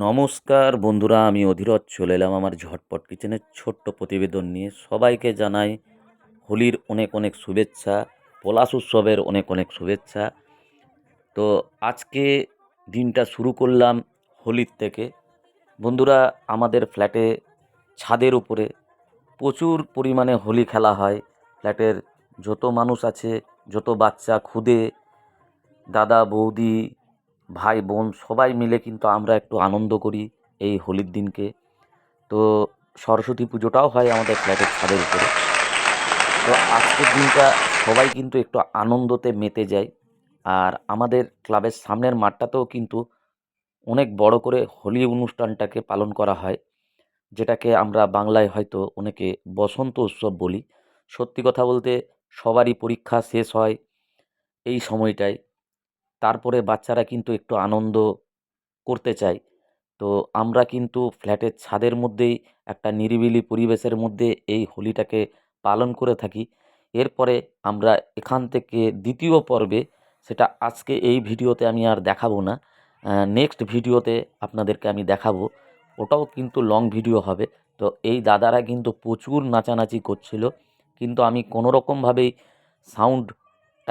নমস্কার বন্ধুরা, আমি অধীরজ চলে এলাম আমার ঝটপট কিচেনের ছোট্ট প্রতিবেদন নিয়ে। সবাইকে জানাই হোলির অনেক অনেক শুভেচ্ছা, পলাশ উৎসবের অনেক অনেক শুভেচ্ছা। তো আজকে দিনটা শুরু করলাম হোলির থেকে। বন্ধুরা, আমাদের ফ্ল্যাটে ছাদের উপরে প্রচুর পরিমাণে হোলি খেলা হয়। ফ্ল্যাটের যত মানুষ আছে, যত বাচ্চা, খুদে, দাদা, বৌদি ভাই, বোন সবাই মিলে কিন্তু আমরা একটু আনন্দ করি এই হোলির দিনকে। তো সরস্বতী পুজোটাও হয় আমাদের ফ্ল্যাটের ছাদের উপরে। তো আজকের দিনটা সবাই কিন্তু একটু আনন্দতে মেতে যায়। আর আমাদের ক্লাবের সামনের মাঠটাতেও কিন্তু অনেক বড় করে হোলি অনুষ্ঠানটাকে পালন করা হয়, যেটাকে আমরা বাংলায় হয়তো অনেকে বসন্ত উৎসব বলি। সত্যি কথা বলতে সবারই পরীক্ষা শেষ হয় এই সময়টায়। তারপরে বাচ্চারা কিন্তু একটু আনন্দ করতে চায়। তো আমরা কিন্তু ফ্ল্যাটের ছাদের মধ্যেই একটা নিরিবিলি পরিবেশের মধ্যে এই হোলিটাকে পালন করে থাকি। এরপরে আমরা এখান থেকে দ্বিতীয় পর্বে, সেটা আজকে এই ভিডিওতে আমি আর দেখাবো না নেক্সট ভিডিওতে আপনাদেরকে আমি দেখাবো। ওটাও কিন্তু লং ভিডিও হবে। তো এই দাদারা কিন্তু প্রচুর নাচানাচি করছিল। কিন্তু আমি কোনো রকমভাবেই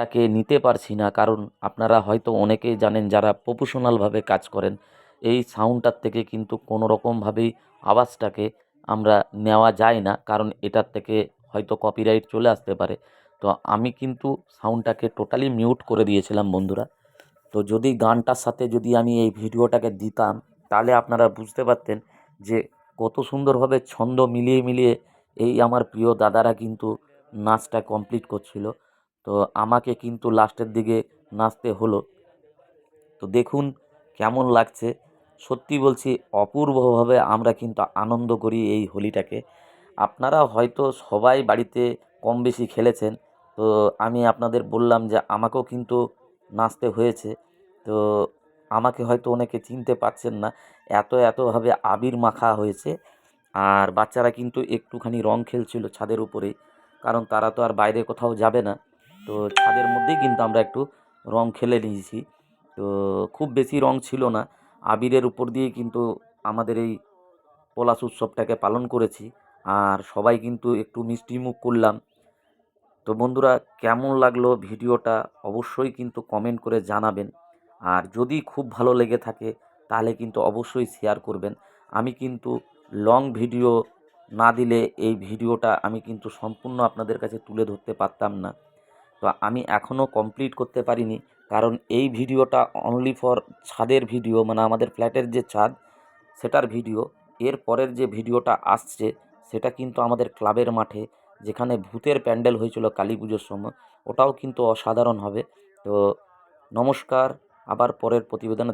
সাউন্ডটাকে নিতে পারছি না। কারণ আপনারা হয়তো অনেকেই জানেন যারা প্রফেশনালভাবে কাজ করেন, এই সাউন্ডটার থেকে কিন্তু কোনো রকমভাবেই আওয়াজটাকে আমরা নেওয়া যায় না। কারণ এটার থেকে হয়তো কপিরাইট চলে আসতে পারে। তো আমি কিন্তু সাউন্ডটাকে টোটালি মিউট করে দিয়েছিলাম বন্ধুরা। তো যদি গানটার সাথে যদি আমি এই ভিডিওটাকে দিতাম, তাহলে আপনারা বুঝতে পারতেন যে কত সুন্দরভাবে ছন্দ মিলিয়ে মিলিয়ে এই আমার প্রিয় দাদারা কিন্তু নাচটা কমপ্লিট করছিল। তো আমাকে কিন্তু লাস্টের দিকে নাচতে হলো। তো দেখুন কেমন লাগছে। সত্যি বলছি, অপূর্বভাবে আমরা কিন্তু আনন্দ করি এই হোলিটাকে। আপনারা হয়তো সবাই বাড়িতে কম বেশি খেলেছেন। তো আমি আপনাদের বললাম যে আমাকেও কিন্তু নাচতে হয়েছে। তো আমাকে হয়তো অনেকে চিনতে পারছেন না, এত এতভাবে আবির মাখা হয়েছে। আর বাচ্চারা কিন্তু একটুখানি রং খেলছিল ছাদের উপরেই। কারণ তারা তো আর বাইরে কোথাও যাবে না। তো ছাদের মধ্যেই কিন্তু আমরা একটু রং খেলে নিয়েছি। তো খুব বেশি রং ছিল না। আবিরের উপর দিয়ে কিন্তু আমাদের এই পলাশ উৎসবটাকে পালন করেছি আর সবাই কিন্তু একটু মিষ্টিমুখ করলাম। তো বন্ধুরা, কেমন লাগল ভিডিওটা অবশ্যই কিন্তু কমেন্ট করে জানাবেন। আর যদি খুব ভালো লেগে থাকে, তাহলে কিন্তু অবশ্যই শেয়ার করবেন। আমি কিন্তু লং ভিডিও না দিলে এই ভিডিওটা আমি কিন্তু সম্পূর্ণ আপনাদের কাছে তুলে ধরতে পারতাম না। তো আমি এখনও কমপ্লিট করতে পারিনি। কারণ এই ভিডিওটা অনলি ফর ছাদের ভিডিও মানে আমাদের ফ্ল্যাটের যে ছাদ, সেটার ভিডিও। এর পরের যে ভিডিওটা আসছে, সেটা কিন্তু আমাদের ক্লাবের মাঠে, যেখানে ভূতের প্যান্ডেল হয়েছিল কালী পুজোর সময়, ওটাও কিন্তু অসাধারণ হবে। তো নমস্কার, আবার পরের প্রতিবেদনে